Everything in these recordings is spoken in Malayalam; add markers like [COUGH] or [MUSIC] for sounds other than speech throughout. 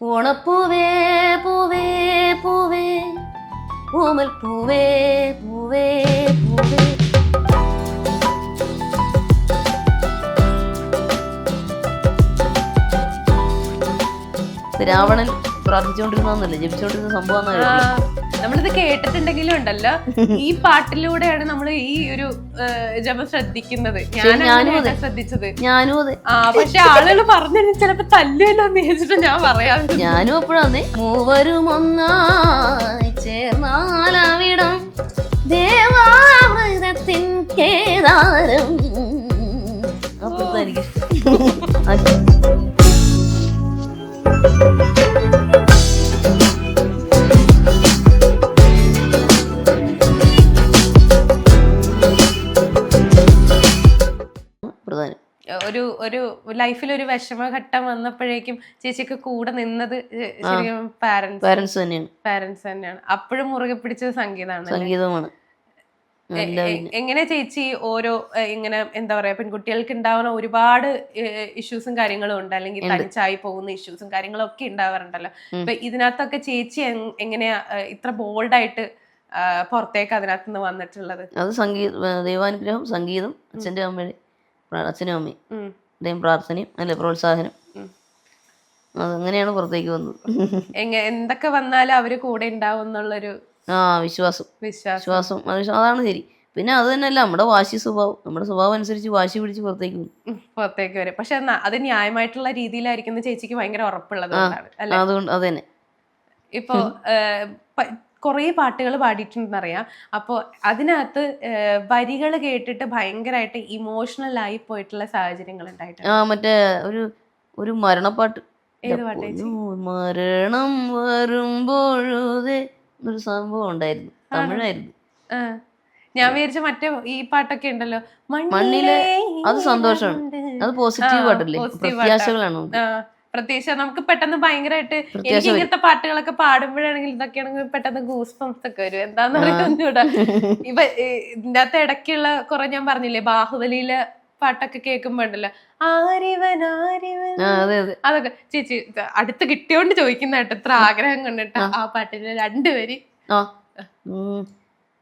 ഓണപ്പൂവേ പൂവേ പൂവേ ഓമൽ പൂവേ പൂവേ പൂവേ. രാവണൻ പ്രാർത്ഥിച്ചുകൊണ്ടിരുന്നല്ലേ ജപിച്ചുകൊണ്ടിരുന്ന സംഭവം നമ്മളിത് കേട്ടിട്ടുണ്ടെങ്കിലും ഉണ്ടല്ലോ. [LAUGHS] ഈ പാട്ടിലൂടെയാണ് നമ്മൾ ഈ ഒരു ജപം ശ്രദ്ധിക്കുന്നത്. ഞാൻ ഞാനും അതെ. ശ്രദ്ധിച്ചത്. ഞാനും അതെ. ആ പക്ഷെ ആളുകൾ പറഞ്ഞു ചിലപ്പോ തല്ലുമല്ലോ എന്ന് വിചാരിച്ചിട്ട് ഞാൻ പറയാം ഞാനും അപ്പോഴാന്ന് മൂവരും ഒന്നായി ചേർന്നാലാവിടം ദേവാമൃതത്തിൻ കേദാരം. അപ്പോഴത്തെ എനിക്ക് [LAUGHS] ഒരു ലൈഫിൽ ഒരു വിഷമഘട്ടം വന്നപ്പോഴേക്കും ചേച്ചിക്ക് കൂടെ നിന്നത് ശരിക്കും പാരന്റ്സ് പാരന്റ്സ് തന്നെയാണ്. പാരന്റ്സ് തന്നെയാണ്. അപ്പോഴും മുറുകെ പിടിച്ചത് സംഗീതമാണ് സംഗീതമാണ്. എങ്ങനെ ചേച്ചി ഓരോ ഇങ്ങനെ എന്താ പറയാ പെൺകുട്ടികൾക്ക് ഉണ്ടാവുന്ന ഒരുപാട് ഇഷ്യൂസും കാര്യങ്ങളും ഉണ്ട്. അല്ലെങ്കിൽ തനിച്ചായി പോകുന്ന ഇഷ്യൂസും കാര്യങ്ങളും ഒക്കെ ഉണ്ടാവാറുണ്ടല്ലോ. അപ്പൊ ഇതിനകത്തൊക്കെ ചേച്ചി എങ്- എങ്ങനെയാ ഇത്ര ബോൾഡായിട്ട് പുറത്തേക്ക് അതിനകത്ത് നിന്ന് വന്നിട്ടുള്ളത്? അത് സംഗീത ദൈവാനുഗ്രഹം സംഗീതം അച്ഛന്റെ അമ്മയുടെ അച്ഛനും അമ്മയും. അദ്ദേഹം പ്രാർത്ഥനയും അല്ലെ പ്രോത്സാഹനം. ഉം. അതങ്ങനെയാണ് പുറത്തേക്ക് വന്നത്. എന്തൊക്കെ വന്നാലും അവർ കൂടെ ഉണ്ടാവും എന്നുള്ളൊരു ആ വിശ്വാസം. വിശ്വാസം. അതാണ് ശരി. പിന്നെ അത് തന്നെയല്ല നമ്മുടെ വാശി സ്വഭാവം നമ്മുടെ സ്വഭാവം അനുസരിച്ച് വാശി പിടിച്ച് പുറത്തേക്ക് വന്നു പുറത്തേക്ക് വരും. പക്ഷെ അത് ന്യായമായിട്ടുള്ള രീതിയിലായിരിക്കും ചേച്ചിക്ക് ഭയങ്കര ഉറപ്പുള്ളത് അതുകൊണ്ട് അത് തന്നെ. ഇപ്പോ കുറേ പാട്ടുകൾ പാടിയിട്ടുണ്ടെന്നറിയാം. അപ്പോൾ അതിനകത്ത് വരികൾ കേട്ടിട്ട് ഭയങ്കരമായിട്ട് ഇമോഷണൽ ആയി പോയിട്ടുള്ള സാഹചര്യങ്ങൾ ഉണ്ടായിട്ടുണ്ട്. ആ മറ്റേ ഒരു ഒരു മരണപ്പാട്ട്. മരണം വരുമ്പോഴേ ഒരു സംഭവം ഉണ്ടായിരുന്നു. തമിഴായിരുന്നു. ഞാൻ വിചാരിച്ച മറ്റേ ഈ പാട്ടൊക്കെ ഉണ്ടല്ലോ. മണ്ണിലെ അത് സന്തോഷമാണ്. അത് പോസിറ്റീവ് പാട്ടല്ലേ? പ്രത്യാശകളാണ് പ്രത്യേകിച്ച് നമുക്ക് പെട്ടെന്ന് ഭയങ്കരമായിട്ട് എനിക്ക് ഇങ്ങനത്തെ പാട്ടുകളൊക്കെ പാടുമ്പോഴാണെങ്കിൽ ഇതൊക്കെയാണെങ്കിൽ പെട്ടെന്ന് ഗൂസ് പംസ് ഒക്കെ വരും. എന്താന്ന് അറിയാഞ്ഞൂടാ ഇവ ഇതിന്റെ അകത്ത് ഇടയ്ക്കുള്ള കുറെ ഞാൻ പറഞ്ഞില്ലേ ബാഹുബലിയിലെ പാട്ടൊക്കെ കേൾക്കുമ്പോണ്ടല്ലോ. ആരിവൻ ആരിവൻ. അതെ അതെ. അതൊക്കെ. ചേച്ചി അടുത്ത് കിട്ടിയോണ്ട് ചോദിക്കുന്ന കേട്ടോ ഇത്ര ആഗ്രഹം കൊണ്ടിട്ട്. ആ. പാട്ടിന് രണ്ടുപേര്.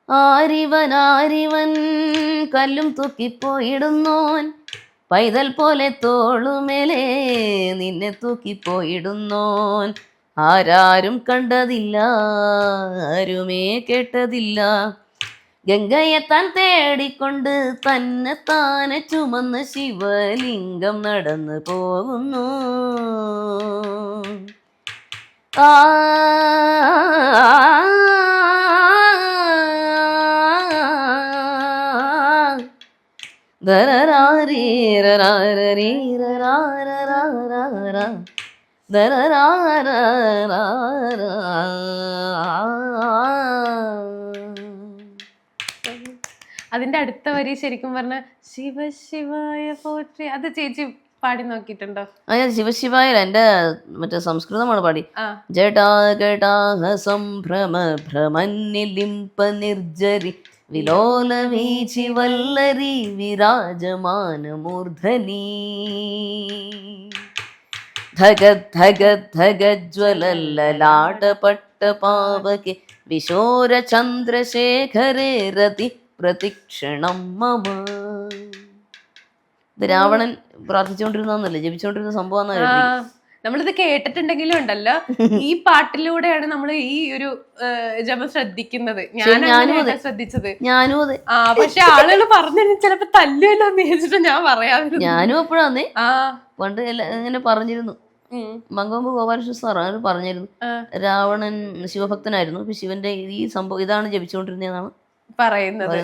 ആരിവൻ ആരിവൻ കല്ലും തൂക്കിപ്പോയിടുന്നോൻ. പൈതൽ പോലെ തോളുമേലെ നിന്നെ തൂക്കിപ്പോയിടുന്നോൻ. ആരാരും കണ്ടതില്ല ആരുമേ കേട്ടതില്ല. ഗംഗയെ താൻ തേടിക്കൊണ്ട് തന്നെ താനെ ചുമന്ന് ശിവലിംഗം നടന്നു പോകുന്നു. ആ അതിന്റെ അടുത്ത വരി ശരിക്കും പറഞ്ഞ ശിവ ശിവായ പോറ്റി. അത് ചേച്ചി പാടി നോക്കിയിട്ടുണ്ടോ? അയ്യ ശിവശിവായ എന്റെ മറ്റേ സംസ്കൃതമാണ് പാടി. ജടാ ഗടാഹ സംഭ്രമ ഭ്രമന്നിലിംപ നിർജരി. വിലോല വല്ലരി വിരാജമാന മൂർധനി. വിശോരചന്ദ്രശേഖരേ രതി പ്രതിക്ഷണം മമ. രാവണൻ പ്രാർത്ഥിച്ചുകൊണ്ടിരുന്നല്ലേ ജപിച്ചുകൊണ്ടിരുന്ന സംഭവം നമ്മളിത് കേട്ടിട്ടുണ്ടെങ്കിലും ഉണ്ടല്ലോ. ഈ [LAUGHS] പാട്ടിലൂടെയാണ് നമ്മൾ ഈ ഒരു ജപം ശ്രദ്ധിക്കുന്നത്. ഞാൻ ഞാനും അങ്ങനെയല്ല അതെ. ശ്രദ്ധിച്ചത്. ഞാനും അതെ. ആ പക്ഷെ ആളുകൾ പറഞ്ഞു ചിലപ്പോ തല്ലുമല്ലോ എന്ന് വിചാരിച്ചിട്ട് ഞാൻ പറയാറില്ല ഞാനും അപ്പോഴാന്നേ ആ. പണ്ട് ഇങ്ങനെ പറഞ്ഞിരുന്നു. മങ്കോമ്പ് ഗോപാലകൃഷ്ണ സാർ അങ്ങനെ പറഞ്ഞിരുന്നു. രാവണൻ ശിവഭക്തനായിരുന്നു. അപ്പൊ ശിവന്റെ ഈ സംഭവം ഇതാണ് ജപിച്ചുകൊണ്ടിരുന്നതെന്നാണ് പറയുന്നത്.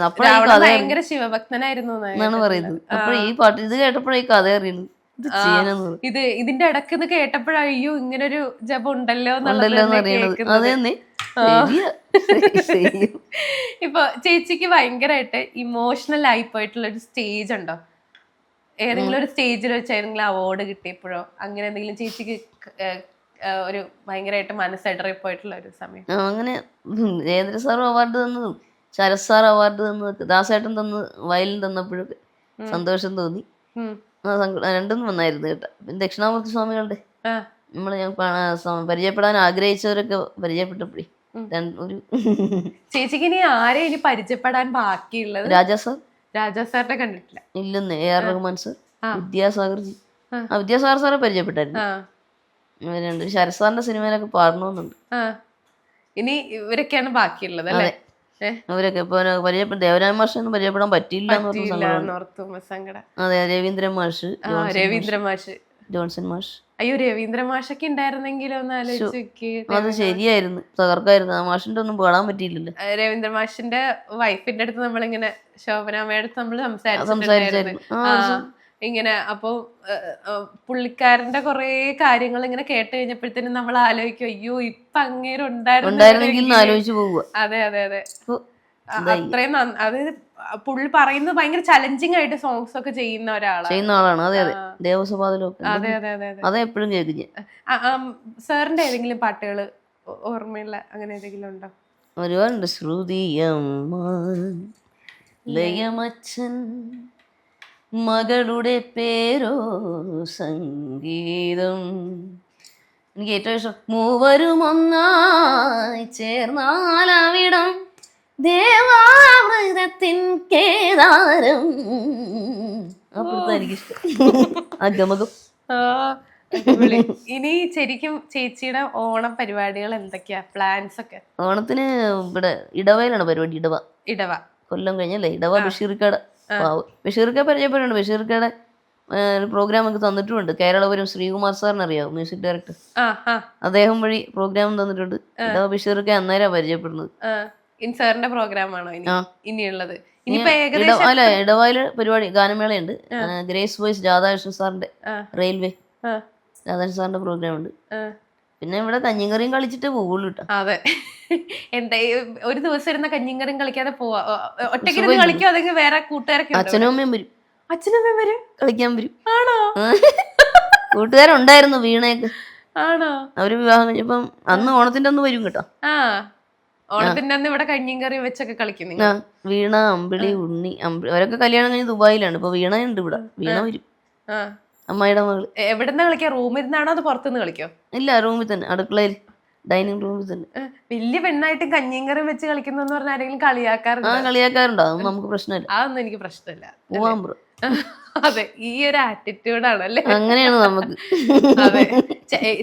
ഭയങ്കര ശിവഭക്തനായിരുന്നു എന്നാണ്. പറയുന്നത്. അപ്പൊ ഈ പാട്ട് ഇത് കേട്ടപ്പോഴേ കഥ അറിയുന്നു ഇത് ഇതിന്റെ ഇടയ്ക്ക് ഇത് കേട്ടപ്പോഴയ്യോ ഇങ്ങനൊരു ജപം ഉണ്ടല്ലോ എന്നുള്ളത് [LAUGHS] ഇപ്പൊ ചേച്ചിക്ക് ഭയങ്കരമായിട്ട് ഇമോഷണൽ ആയി പോയിട്ടുള്ള ഒരു സ്റ്റേജ് ഉണ്ടോ? ഏതെങ്കിലും ഒരു സ്റ്റേജിൽ വെച്ച് ഏതെങ്കിലും അവാർഡ് കിട്ടിയപ്പോഴോ? അങ്ങനെ എന്തെങ്കിലും ചേച്ചിക്ക് ഒരു ഭയങ്കരമായിട്ട് മനസ്സിടറി പോയിട്ടുള്ള ഒരു സമയം. അങ്ങനെ ജയേന്ദ്ര സാർ അവാർഡ് തന്നു. ശരത് സാർ അവാർഡ് തന്നു. ദാസേട്ടൻ തന്നു. വയലിൻ തന്നപ്പോഴൊക്കെ സന്തോഷം തോന്നി. രണ്ടും വന്നായിരുന്നു കേട്ടോ. പിന്നെ ദക്ഷിണാമൂർത്തി സ്വാമികളുടെ. നമ്മൾ ഞാൻ പരിചയപ്പെടാൻ ആഗ്രഹിച്ചവരൊക്കെ പരിചയപ്പെട്ടപ്പോഴേ. രണ്ട് ഒരു ചേച്ചിക്ക് ഇനി ആരെ ഇനി പരിചയപ്പെടാൻ ബാക്കിയുള്ളത്? രാജാ സാർ. രാജാ സാറിനെ കണ്ടിട്ടില്ല. ഇല്ലെന്ന് A R Rahman sir. Vidyasagar ji. ആ. വിദ്യാസാഗർ സാറെ പരിചയപ്പെട്ടായിരുന്നു. ഇവരുണ്ട് ശരത് സാറിന്റെ സിനിമയിലൊക്കെ പാടണമെന്നുണ്ട്. ഇനി ഇവരൊക്കെയാണ് ബാക്കിയുള്ളത് അല്ലേ? അവരൊക്കെ പരിചയപ്പെട്ട ദേവരാജ മാഷൊന്നും പരിചയപ്പെടാൻ പറ്റിയില്ല സങ്കടം. അതെ രവീന്ദ്രൻ മാഷ് ആ രവീന്ദ്ര മാഷ്. ജോൺസൺ മാഷ്. അയ്യോ രവീന്ദ്ര മാഷൊക്കെ ഉണ്ടായിരുന്നെങ്കിലും ഒന്ന് ആലോചിച്ച് അത് ശരിയായിരുന്നു. തകർക്കായിരുന്നു. ആ മാഷിന്റെ ഒന്നും പാടാൻ പറ്റിയില്ലല്ലോ. രവീന്ദ്ര മാഷിന്റെ വൈഫിന്റെ അടുത്ത് നമ്മളിങ്ങനെ ശോഭനാമ്മയുടെ അടുത്ത് നമ്മൾ സംസാരിച്ചു ഇങ്ങനെ അപ്പൊ ഏഹ്, ഏഹ്, പുള്ളിക്കാരന്റെ കൊറേ കാര്യങ്ങൾ ഇങ്ങനെ കേട്ട് കഴിഞ്ഞപ്പോഴത്തേനും നമ്മൾ ആലോചിക്കും അയ്യോ ഇപ്പൊ അങ്ങേര് ഉണ്ടായിരുന്നു അതെ അതെ അതെ. അത്രയും അതായത് അത് പുള്ളി പറയുന്നത് ഭയങ്കര ചലഞ്ചിങ് ആയിട്ട് സോങ്സ് ഒക്കെ ചെയ്യുന്ന ഒരാളാണ്. ചെയ്യുന്ന ആളാണ്. അതെ അതെ. ആ. ദേവസ്വപാതലൊക്കെ അതെ അതെ അതെ അതെ. എപ്പോഴും കേൾക്കും ഞാൻ സാറിന്റെ ഏതെങ്കിലും പാട്ടുകൾ ഓർമ്മയുള്ള അങ്ങനെ ഏതെങ്കിലും ഉണ്ടോ? ഒരുപാടുണ്ട്. ശ്രുതിയമ്മ ലയമച്ചൻ മകളുടെ പേരോ സംഗീതം. എനിക്ക് ഏറ്റവും ഇഷ്ടം മൂവരും ഒന്നായി ചേർന്നാലവിടം ദേവാമൃതത്തിൻ കേദാരം. അപ്പോഴത്തെ എനിക്കിഷ്ടം. ആ ഗമകം ആ, അടിപൊളി. ഇനി ശരിക്കും ചേച്ചിയുടെ ഓണം പരിപാടികൾ എന്തൊക്കെയാ? പ്ലാൻസ് ഒക്കെ? ഓണത്തിന് ഇവിടെ ഇടവയിലാണ് പരിപാടി ഇടവ. ഇടവ. കൊല്ലം കഴിഞ്ഞല്ലേ? ഇടവ ബഷീർക്കട. ബഷീർക്ക പരിചയപ്പെടുന്നുണ്ട്. ബഷീർക്കയുടെ പ്രോഗ്രാം ഒക്കെ തന്നിട്ടുണ്ട് കേരളപുരം ശ്രീകുമാർ സാറിന് അറിയാവും? മ്യൂസിക് ഡയറക്ടർ അദ്ദേഹം വഴി പ്രോഗ്രാം തന്നിട്ടുണ്ട്. ഇടവ ബഷീർക്ക അന്നേരം പരിചയപ്പെടുന്നത്. ആ. ഇൻ സാറിന്റെ പ്രോഗ്രാം ആണോ ഇനി? ആ. ഇനിയുള്ളത്. ഇനിയിപ്പോ ഇട ഏകദേശം അല്ല ഇടവായിൽ പരിപാടി ഗാനമേളയുണ്ട്. ഗ്രേസ് വോയിസ് രാധാകൃഷ്ണൻ സാറിന്റെ റെയിൽവേ. രാധാകൃഷ്ണൻ സാറിന്റെ പ്രോഗ്രാം ഉണ്ട്. പിന്നെ ഇവിടെ കഞ്ഞിങ്കറിയും കളിച്ചിട്ട് പോകുള്ളൂ കേട്ടോ അതെ. എന്താ ഒരു ദിവസം ഇരുന്ന കഞ്ഞിങ്കറിയും കളിക്കാതെ പോവാ. ഒറ്റയ്ക്ക് കളിക്കോ അതെങ്കിൽ വേറെ കൂട്ടുകാരൊക്കെ? അച്ഛനും അമ്മയും വരും. അച്ഛനും അമ്മയും വരും? കളിക്കാൻ വരും. ആണോ? കൂട്ടുകാരുണ്ടായിരുന്നു വീണേക്ക് ആണോ? അവർ വിവാഹം കഴിഞ്ഞപ്പം അന്ന് ഓണത്തിന്റെ അന്ന് വരും കേട്ടോ. ആ. ഓണത്തിന്റെ അന്ന് ഇവിടെ കഞ്ഞിങ്കറി വെച്ചൊക്കെ കളിക്കും വീണ അമ്പിളി ഉണ്ണി അമ്പിളി. അവരൊക്കെ കല്യാണം കഴിഞ്ഞ് ദുബായിലാണ്. ഇപ്പൊ വീണ ഉണ്ട് ഇവിടെ. വീണ വരും. ആ. അമ്മായിയുടെ മകൾ. എവിടെന്നാ കളിക്കാ? റൂമിൽ നിന്നാണോ അത് പുറത്തുനിന്ന് കളിക്കോ? ഇല്ല റൂമിൽ തന്നെ. അടുക്കളയിൽ ഡൈനിങ് റൂമിൽ തന്നെ. വലിയ പെണ്ണായിട്ടും കഞ്ഞിയും കറിയും വെച്ച് കളിക്കുന്ന പറഞ്ഞ ആരെങ്കിലും ആ കളിയാക്കാറുണ്ട്? കളിയാക്കാറുണ്ടോ അതൊന്നും നമുക്ക് പ്രശ്നമില്ല. അതൊന്നും എനിക്ക് പ്രശ്നമില്ല. അതെ. ഈ ഒരു ആറ്റിറ്റ്യൂഡാണ് അല്ലേ? അങ്ങനെയാണ് നമുക്ക്. അതെ.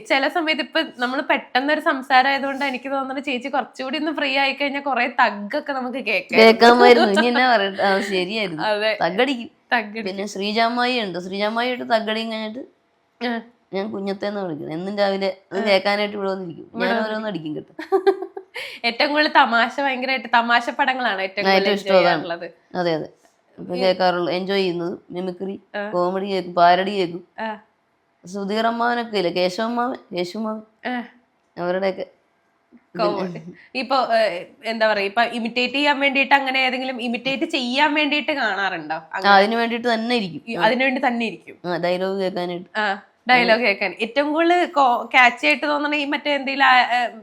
ചില സമയത്ത് ഇപ്പൊ നമ്മൾ പെട്ടെന്ന് ഒരു സംസാരം ആയതുകൊണ്ട് എനിക്ക് തോന്നുന്നത് ചേച്ചി കുറച്ചുകൂടി ഒന്ന് ഫ്രീ ആയി കഴിഞ്ഞാൽ കുറെ തഗ്ഗൊക്കെ നമുക്ക് കേൾക്കാം ശരിയായിരുന്നു. അതെ. തగ్గടിക്കും തഗ്ഗടി പിന്നെ ശ്രീജാമായി ഉണ്ട്. ശ്രീജാമായി ആയിട്ട് തగ్గടിയും കഴിഞ്ഞിട്ട്. ഞാൻ കുഞ്ഞത്തേന്ന് വിളിക്കുന്നത് എന്നും രാവിലെ കേൾക്കാനായിട്ട് ഇവിടെ വന്നിരിക്കും. ഞാൻ ഓരോന്ന് അടിക്കും കിട്ടും. ഏറ്റവും കൂടുതൽ തമാശ ഭയങ്കരമായിട്ട് തമാശ പടങ്ങളാണ് ഏറ്റവും കൂടുതൽ അതെ അതെ. കേൾക്കാറുള്ളൂ. എൻജോയ് ചെയ്യുന്നത് മിമിക്രി കോമഡി കേൾക്കും പാരഡി കേൾക്കും. സുധീർ അമ്മാവനൊക്കെ ഇല്ലേ? കേശവമ്മാവൻ കേശുമാവൻ അവരുടെയൊക്കെ. ഇപ്പൊ എന്താ പറയാ ഇപ്പൊ ഇമിറ്റേറ്റ് ചെയ്യാൻ വേണ്ടിയിട്ട് അങ്ങനെ ഏതെങ്കിലും ഇമിറ്റേറ്റ് ചെയ്യാൻ വേണ്ടിയിട്ട് കാണാറുണ്ടോ? അതിന് വേണ്ടിട്ട് തന്നെ ഇരിക്കും. അതിനു അതിനുവേണ്ടി തന്നെ ഇരിക്കും. ഡയലോഗ് കേൾക്കാനായിട്ട്. ഡയലോഗ് കേൾക്കാൻ. ഏറ്റവും കൂടുതൽ ക്യാച്ച് ആയിട്ട് തോന്നണ ഈ മറ്റേ എന്തെങ്കിലും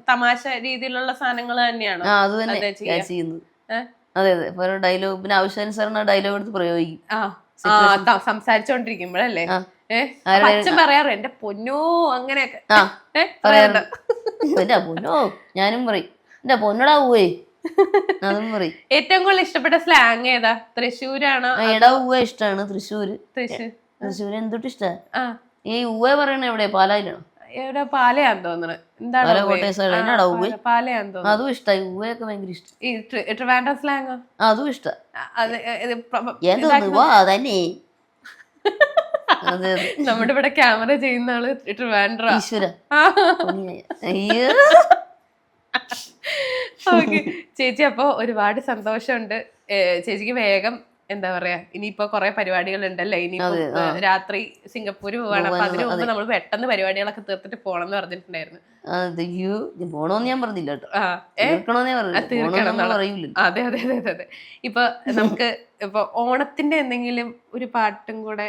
തമാശ രീതിയിലുള്ള സാധനങ്ങൾ തന്നെയാണ്? അത് തന്നെ അതെ, ചെയ്യുന്നത്. അതെ അതെ. ഇപ്പൊ ഡയലോഗ് പിന്നെ ആവശ്യാനുസരണം ഡയലോഗ് എടുത്ത് പ്രയോഗിക്കും. സംസാരിച്ചോണ്ടിരിക്കുമ്പോഴല്ലേ? ഏഹ് അച്ഛൻ പറയാറ് എന്റെ പൊന്നോ അങ്ങനെയൊക്കെ. പറയാറുണ്ടോ? എന്റെ പൊന്നോ ഞാനും പറയും. എന്റെ പൊന്നടാ പോവേ അതും പറയും. ഏറ്റവും കൂടുതൽ ഇഷ്ടപ്പെട്ട സ്ലാങ് ഏതാ? തൃശ്ശൂരാണോ എടാ ഉവ്വ ഇഷ്ടമാണ് തൃശ്ശൂര്. തൃശ്ശൂർ. തൃശ്ശൂര് എന്തൊട്ട് ഇഷ്ട? ഈ ഉവ്വ പറയണ എവിടെ പാലായിലാണോ? എവിടെ പാലയാന്ന് എന്താണ് പാലയാന്ന് തോന്നുന്നു അതും ഉവ്വയൊക്കെ ഭയങ്കര ഇഷ്ടം. ഈ ട്രിവാൻഡ്രം സ്ലാങ് അതും ഇഷ്ടാ. അത് [LAUGHS] നമ്മുടെ ഇവിടെ ക്യാമറ ചെയ്യുന്ന ആൾ ട്രിവാൻഡ്ര ഈശ്വര. അയ്യോ. ഓക്കെ. ചേച്ചി അപ്പൊ ഒരുപാട് സന്തോഷമുണ്ട്. ചേച്ചിക്ക് വേഗം എന്താ പറയാ ഇനിയിപ്പോ കൊറേ പരിപാടികൾ ഉണ്ടല്ലേ ഇനി രാത്രി സിംഗപ്പൂര് പോവാണ്. അപ്പൊ അതിനു മുമ്പ്. നമ്മൾ പെട്ടെന്ന് പരിപാടികളൊക്കെ തീർത്തിട്ട് പോണം എന്ന് പറഞ്ഞിട്ടുണ്ടായിരുന്നു. അയ്യോ ഞാൻ പോണോന്ന് ഞാൻ പറഞ്ഞില്ല അതെ അതെ അതെ അതെ. ഇപ്പൊ നമുക്ക് ഇപ്പൊ ഓണത്തിന്റെ എന്തെങ്കിലും ഒരു പാട്ടും കൂടെ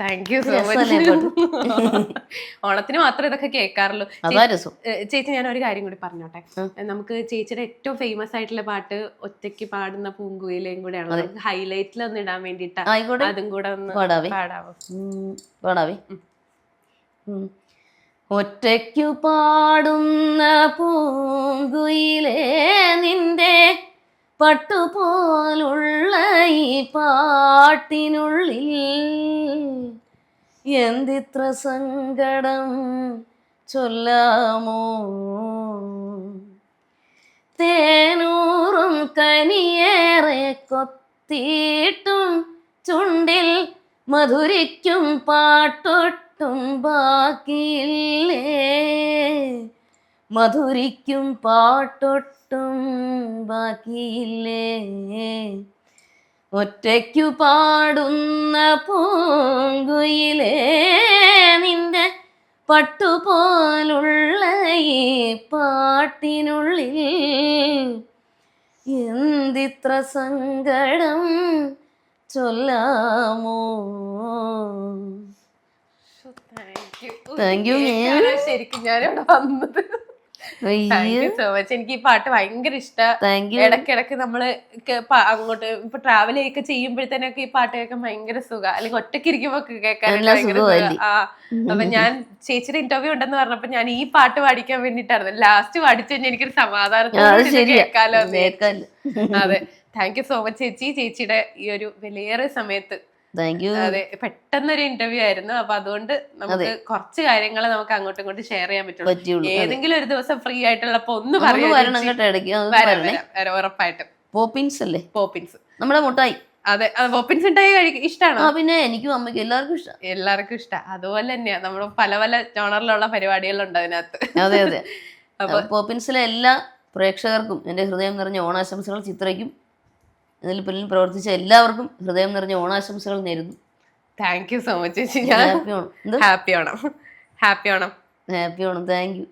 താങ്ക് യു സോ മച്ച് ഓണത്തിന് മാത്രം ഇതൊക്കെ കേൾക്കാറുള്ളൂ. ചേച്ചി ഞാൻ ഒരു കാര്യം കൂടി പറഞ്ഞോട്ടെ. നമുക്ക് ചേച്ചിയുടെ ഏറ്റവും ഫേമസ് ആയിട്ടുള്ള പാട്ട് ഒറ്റയ്ക്ക് പാടുന്ന പൂങ്കുയിലേയും കൂടെയാണ് നമുക്ക് ഹൈലൈറ്റിൽ ഒന്ന് ഇടാൻ വേണ്ടിട്ട് അതും കൂടെ ഒന്ന് പാടാവോ. പാടാവേ? ഒറ്റയ്ക്കു പാടുന്ന പൂങ്കുയിലേ നിന്റെ പട്ടുപോലുള്ള ഈ പാട്ടിനുള്ളിൽ എന്തിത്ര സങ്കടം ചൊല്ലാമോ? തേനൂറും കനിയേറെ കൊത്തിയിട്ടും ചുണ്ടിൽ മധുരിക്കും പാട്ടൊട്ടും ബാക്കിയില്ലേ? മധുരിക്കും പാട്ടൊട്ടും ബാക്കിയില്ലേ? ഒറ്റയ്ക്കു പാടുന്ന പൂങ്കുയിലേ നിന്റെ പട്ടുപോലുള്ള ഈ പാട്ടിനുള്ളിൽ എന്തിത്ര സങ്കടം ചൊല്ലാമോ? Thank you. ശരിക്കും ഞാനിവിടെ വന്നത്. സോ മച്ച് എനിക്ക് ഈ പാട്ട് ഭയങ്കര ഇഷ്ടമാണ് യു ഇടക്കിടക്ക് നമ്മൾ അങ്ങോട്ട് ഇപ്പൊ ട്രാവൽ ഒക്കെ ചെയ്യുമ്പോഴത്തേനൊക്കെ ഈ പാട്ട് കേൾക്കാൻ ഭയങ്കര സുഖ. അല്ലെങ്കിൽ ഒറ്റയ്ക്ക് ഇരിക്കുമ്പോ കേൾക്കാൻ. ആ അപ്പൊ ഞാൻ ചേച്ചിയുടെ ഇന്റർവ്യൂ ഉണ്ടെന്ന് പറഞ്ഞപ്പോ ഞാൻ ഈ പാട്ട് പാടിക്കാൻ വേണ്ടിട്ടായിരുന്നു ലാസ്റ്റ് പാടിച്ചു കഴിഞ്ഞാൽ എനിക്കൊരു സമാധാനം സമാധാനത്തോടെ കേൾക്കാലോ അതെ. താങ്ക് യു സോ മച്ച് ചേച്ചി. ചേച്ചിയുടെ ഈ ഒരു വിലയേറെ സമയത്ത് അതെ പെട്ടെന്നൊരു ഇന്റർവ്യൂ ആയിരുന്നു. അപ്പൊ അതുകൊണ്ട് നമുക്ക് കുറച്ച് കാര്യങ്ങൾ നമുക്ക് അങ്ങോട്ടും ഇങ്ങോട്ടും ഷെയർ ചെയ്യാൻ പറ്റുള്ളൂ. ഏതെങ്കിലും ഒരു ദിവസം ഫ്രീ ആയിട്ടുള്ളപ്പോ ഒന്ന് പറയാം. ഉറപ്പായിട്ടും. പോപ്പിൻസ് അല്ലേ? പോപ്പിൻസ് നമ്മുടെ മുട്ടായി. അതെ പോപ്പിൻസ് ഉണ്ടായി കഴിക്കും ഇഷ്ടമാണോ പിന്നെ എനിക്കും അമ്മയ്ക്ക് എല്ലാവർക്കും ഇഷ്ടം. എല്ലാവർക്കും ഇഷ്ടം. അതുപോലെ തന്നെയാ. നമ്മൾ പല പല ജോണറിലുള്ള പരിപാടികളുണ്ട് അതിനകത്ത്. അതെ അതെ. [LAUGHS] പോപ്പിൻസിലെ എല്ലാ പ്രേക്ഷകർക്കും എന്റെ ഹൃദയം നിറഞ്ഞ ഓണാശംസകൾ ചിത്രയ്ക്കും ഇതിൽ പിന്നിൽ പ്രവർത്തിച്ച എല്ലാവർക്കും ഹൃദയം നിറഞ്ഞ ഓണാശംസകൾ നേരുന്നു. താങ്ക് യു സോ മച്ച് ചേച്ചി. ഞാൻ happy Onam. Happy Onam. Happy ആവണം ഹാപ്പി ഓണം. Thank you.